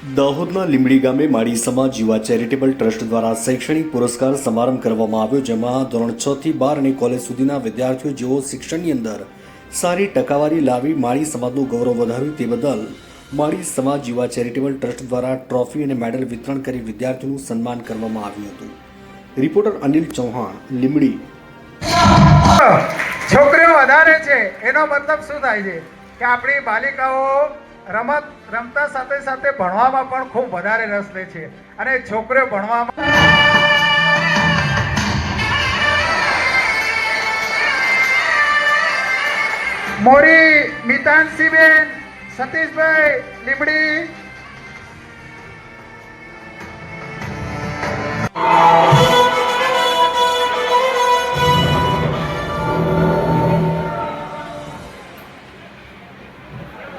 દાહોદના લીંબડી ગામે માળી સમાજ યુવા ચેરિટેબલ ટ્રસ્ટ દ્વારા શૈક્ષણિક પુરસ્કાર સમારંભ કરવામાં આવ્યો, જેમાં ધોરણ છ થી બાર અને કોલેજ સુધીના વિદ્યાર્થીઓ જેઓ શિક્ષણની અંદર સારી ટકાવારી લાવી માળી સમાજનું ગૌરવ વધાર્યું તે બદલ માળી સમાજ યુવા ચેરિટેબલ ટ્રસ્ટ દ્વારા ટ્રોફી અને મેડલ વિતરણ કરી વિદ્યાર્થીઓનું સન્માન કરવામાં આવ્યું હતું. રિપોર્ટર અનિલ ચૌહાણ, લીંબડી. છોકરીઓ વધારે છે, એનો મતલબ શું થાય છે? કે આપણી બાલિકાઓ રમત રમતા સાથે સાથે ભણવામાં પણ ખૂબ વધારે રસ લે છે. અને છોકરીઓ ભણવામાં મોરી મિતાનસીબેન, સતીશભાઈ લીમડી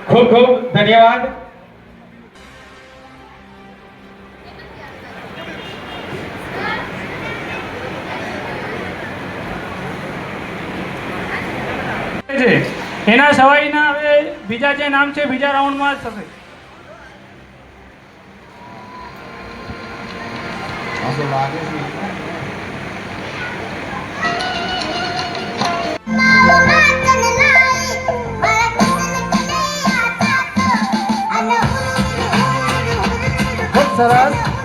ખૂબ ખૂબ ધન્યવાદ. એના સવાઈના હવે બીજા જે નામ છે બીજા રાઉન્ડમાં જ થશે. ખૂબ ছাড়া